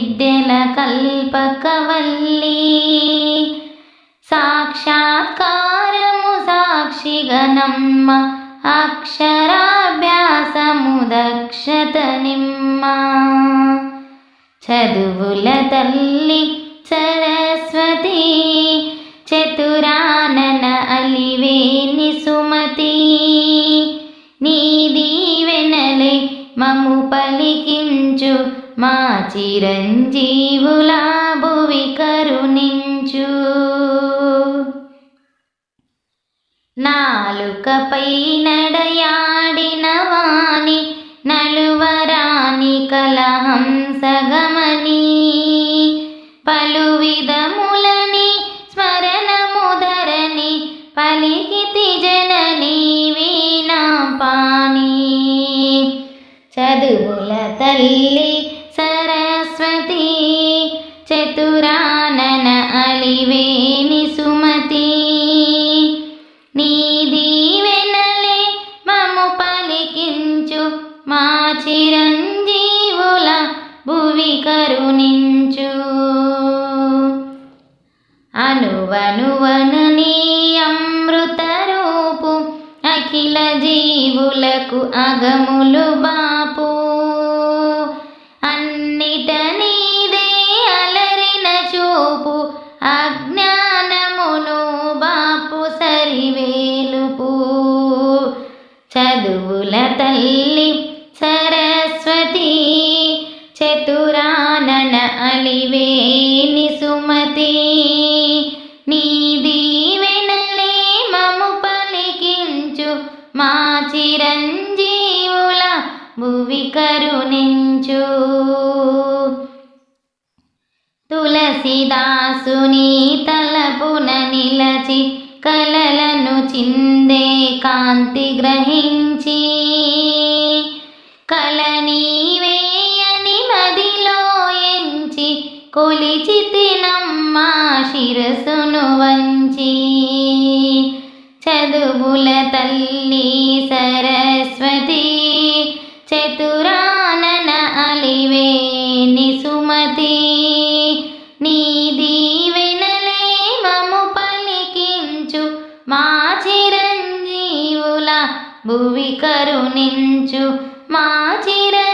విద్యల కల్పకవల్లి సాక్షాత్కారము సాక్షిగనమ్మ అక్షరాభ్యాసము దక్షత నిమ్మ చదువుల తల్లి సరస్వతి చతురానన అలివేని సుమతి నీ దీవెనలే మము కరుణించు మా చిరంజీవుల భువి కరుణించు. నాలుకపై నడయాడిన వాణి నలువరాని కలహంసగమని పలు విధములని చదువుల తల్లి సరస్వతి చతురానన అలివేని సుమతి. నీ దీవెనలే మము పలికించు మా చిరంజీవుల భువి కరుణించు. అనువనువను జీవులకు అగములు బాపు. అన్నిట నీదే అలరిన చూపు అజ్ఞానమును బాపు సరివేలుపు. చదువుల తల్లి కరుణించు తులసిదాసుని తలపున నిలచి కలలను చిందే కాంతి గ్రహించి. కల నీవేయని మదిలో ఎంచి కొలిచితినమ్మా శిరసును వంచి. చదువుల తల్లి సరస్వతి చతురా చిరంజీవుల భువి కరుణించు మా చిరంజీవుల